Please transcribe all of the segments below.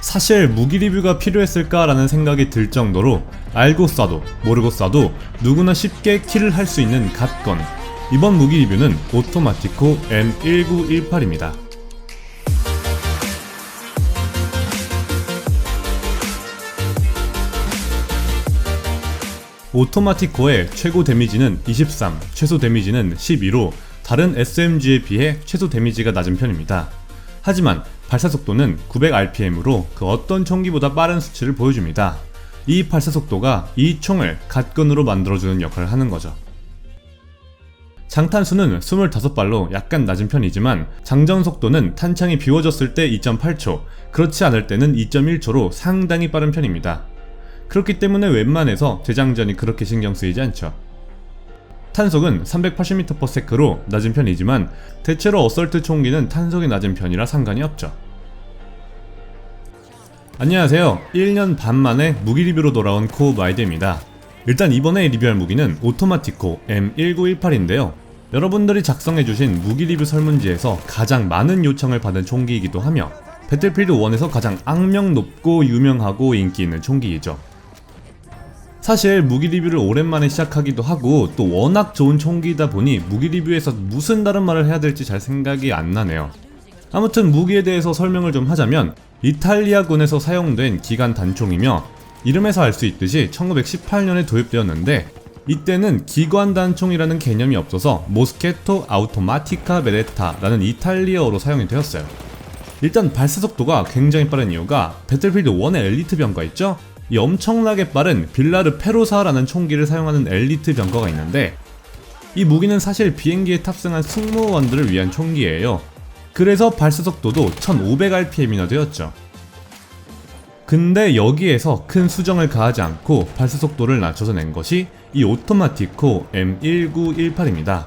사실 무기 리뷰가 필요했을까라는 생각이 들 정도로 알고 쏴도 모르고 쏴도 누구나 쉽게 킬을 할 수 있는 갓건 이번 무기 리뷰는 오토마티코 M1918입니다. 오토마티코의 최고 데미지는 23, 최소 데미지는 12로 다른 SMG에 비해 최소 데미지가 낮은 편입니다. 하지만 발사 속도는 900rpm으로 그 어떤 총기보다 빠른 수치를 보여줍니다. 이 발사 속도가 이 총을 갓건으로 만들어주는 역할을 하는 거죠. 장탄수는 25발로 약간 낮은 편이지만 장전 속도는 탄창이 비워졌을 때 2.8초, 그렇지 않을 때는 2.1초로 상당히 빠른 편입니다. 그렇기 때문에 웬만해서 재장전이 그렇게 신경 쓰이지 않죠. 탄속은 380m/s로 낮은 편이지만 대체로 어설트 총기는 탄속이 낮은 편이라 상관이 없죠. 안녕하세요. 1년 반 만에 무기 리뷰로 돌아온 코바이드입니다. 일단 이번에 리뷰할 무기는 오토마티코 M1918인데요. 여러분들이 작성해주신 무기 리뷰 설문지에서 가장 많은 요청을 받은 총기이기도 하며 배틀필드 1에서 가장 악명 높고 유명하고 인기 있는 총기이죠. 사실 무기 리뷰를 오랜만에 시작하기도 하고 또 워낙 좋은 총기이다 보니 무기 리뷰에서 무슨 다른 말을 해야 될지 잘 생각이 안 나네요. 아무튼 무기에 대해서 설명을 좀 하자면 이탈리아군에서 사용된 기관 단총이며 이름에서 알 수 있듯이 1918년에 도입되었는데 이때는 기관 단총이라는 개념이 없어서 모스케토 아우토마티카 베레타라는 이탈리아어로 사용이 되었어요. 일단 발사 속도가 굉장히 빠른 이유가 배틀필드 1의 엘리트 병가 있죠? 이 엄청나게 빠른 빌라르 페로사라는 총기를 사용하는 엘리트 병거가 있는데 이 무기는 사실 비행기에 탑승한 승무원들을 위한 총기예요. 그래서 발사 속도도 1500rpm이나 되었죠. 근데 여기에서 큰 수정을 가하지 않고 발사 속도를 낮춰서 낸 것이 이 오토마티코 M1918입니다.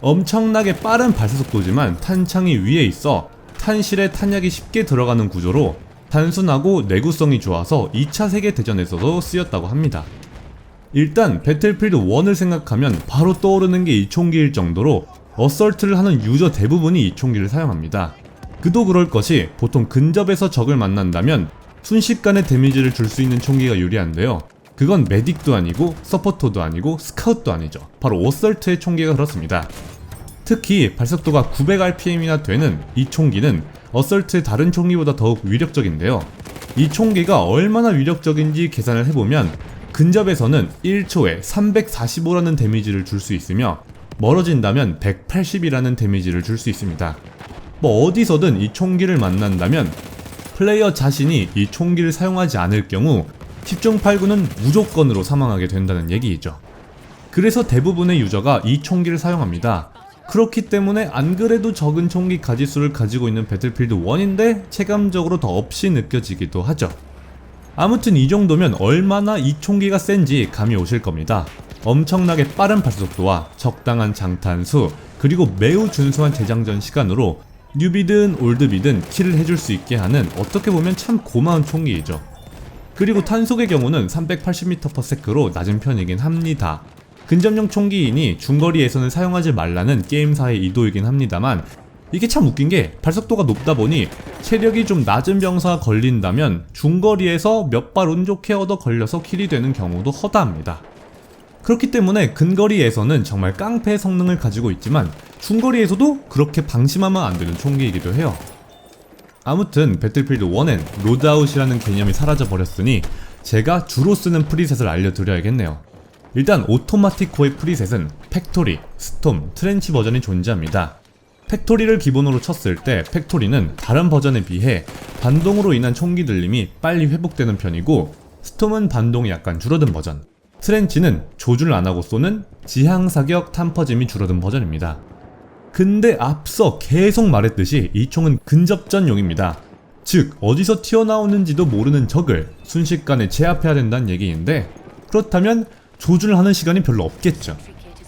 엄청나게 빠른 발사 속도지만 탄창이 위에 있어 탄실에 탄약이 쉽게 들어가는 구조로 단순하고 내구성이 좋아서 2차 세계대전에서도 쓰였다고 합니다. 일단 배틀필드 1을 생각하면 바로 떠오르는 게 이 총기일 정도로 어설트를 하는 유저 대부분이 이 총기를 사용합니다. 그도 그럴 것이 보통 근접에서 적을 만난다면 순식간에 데미지를 줄 수 있는 총기가 유리한데요. 그건 메딕도 아니고 서포터도 아니고 스카웃도 아니죠. 바로 어설트의 총기가 그렇습니다. 특히 발속도가 900rpm이나 되는 이 총기는 어설트의 다른 총기보다 더욱 위력적인데요. 이 총기가 얼마나 위력적인지 계산을 해보면 근접에서는 1초에 345라는 데미지를 줄 수 있으며 멀어진다면 180이라는 데미지를 줄 수 있습니다. 뭐 어디서든 이 총기를 만난다면 플레이어 자신이 이 총기를 사용하지 않을 경우 10중 8구는 무조건으로 사망하게 된다는 얘기이죠. 그래서 대부분의 유저가 이 총기를 사용합니다. 그렇기 때문에 안 그래도 적은 총기 가지수를 가지고 있는 배틀필드 1인데 체감적으로 더 없이 느껴지기도 하죠. 아무튼 이 정도면 얼마나 이 총기가 센지 감이 오실 겁니다. 엄청나게 빠른 발속도와 적당한 장탄수, 그리고 매우 준수한 재장전 시간으로 뉴비든 올드비든 킬을 해줄 수 있게 하는 어떻게 보면 참 고마운 총기이죠. 그리고 탄속의 경우는 380m/s로 낮은 편이긴 합니다. 근접용 총기이니 중거리에서는 사용하지 말라는 게임사의 의도이긴 합니다만 이게 참 웃긴 게 발속도가 높다 보니 체력이 좀 낮은 병사가 걸린다면 중거리에서 몇 발 운 좋게 얻어 걸려서 킬이 되는 경우도 허다합니다. 그렇기 때문에 근거리에서는 정말 깡패 성능을 가지고 있지만 중거리에서도 그렇게 방심하면 안 되는 총기이기도 해요. 아무튼 배틀필드 1엔 로드아웃이라는 개념이 사라져 버렸으니 제가 주로 쓰는 프리셋을 알려드려야겠네요. 일단 오토마티코의 프리셋은 팩토리, 스톰, 트렌치 버전이 존재합니다. 팩토리를 기본으로 쳤을 때 팩토리는 다른 버전에 비해 반동으로 인한 총기 들림이 빨리 회복되는 편이고 스톰은 반동이 약간 줄어든 버전 트렌치는 조준을 안하고 쏘는 지향사격 탄퍼짐이 줄어든 버전입니다. 근데 앞서 계속 말했듯이 이 총은 근접전용입니다. 즉 어디서 튀어나오는지도 모르는 적을 순식간에 제압해야 된다는 얘기인데 그렇다면 조준을 하는 시간이 별로 없겠죠.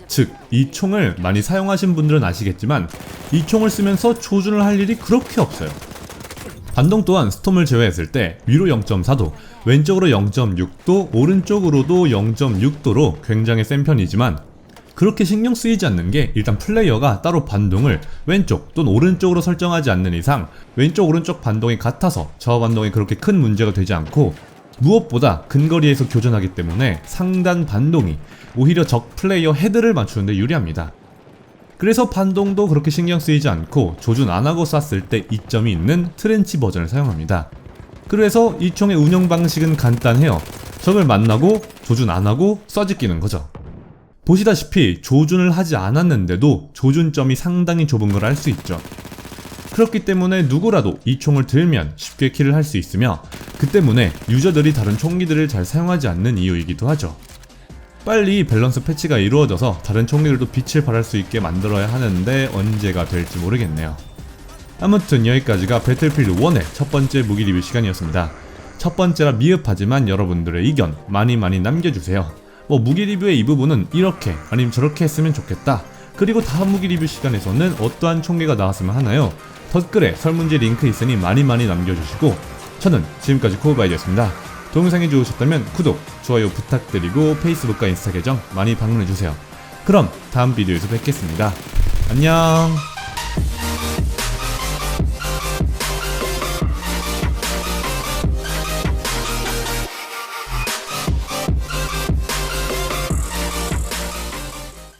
즉, 이 총을 많이 사용하신 분들은 아시겠지만 이 총을 쓰면서 조준을 할 일이 그렇게 없어요. 반동 또한 스톰을 제외했을 때 위로 0.4도, 왼쪽으로 0.6도, 오른쪽으로도 0.6도로 굉장히 센 편이지만 그렇게 신경 쓰이지 않는 게 일단 플레이어가 따로 반동을 왼쪽 또는 오른쪽으로 설정하지 않는 이상 왼쪽 오른쪽 반동이 같아서 저 반동이 그렇게 큰 문제가 되지 않고 무엇보다 근거리에서 교전하기 때문에 상단 반동이 오히려 적 플레이어 헤드를 맞추는데 유리합니다. 그래서 반동도 그렇게 신경 쓰이지 않고 조준 안 하고 쐈을 때 이점이 있는 트렌치 버전을 사용합니다. 그래서 이 총의 운영 방식은 간단해요. 적을 만나고 조준 안 하고 쏴짓기는 거죠. 보시다시피 조준을 하지 않았는데도 조준점이 상당히 좁은 걸 알 수 있죠. 그렇기 때문에 누구라도 이 총을 들면 쉽게 킬을 할 수 있으며 그 때문에 유저들이 다른 총기들을 잘 사용하지 않는 이유이기도 하죠. 빨리 밸런스 패치가 이루어져서 다른 총기들도 빛을 발할 수 있게 만들어야 하는데 언제가 될지 모르겠네요. 아무튼 여기까지가 배틀필드 1의 첫 번째 무기 리뷰 시간이었습니다. 첫 번째라 미흡하지만 여러분들의 의견 많이 많이 남겨주세요. 뭐 무기 리뷰의 이 부분은 이렇게 아니면 저렇게 했으면 좋겠다. 그리고 다음 무기 리뷰 시간에서는 어떠한 총기가 나왔으면 하나요? 댓글에 설문지 링크 있으니 많이 많이 남겨주시고 저는 지금까지 코브바이였습니다. 동영상이 좋으셨다면 구독, 좋아요 부탁드리고 페이스북과 인스타 계정 많이 방문해주세요. 그럼 다음 비디오에서 뵙겠습니다. 안녕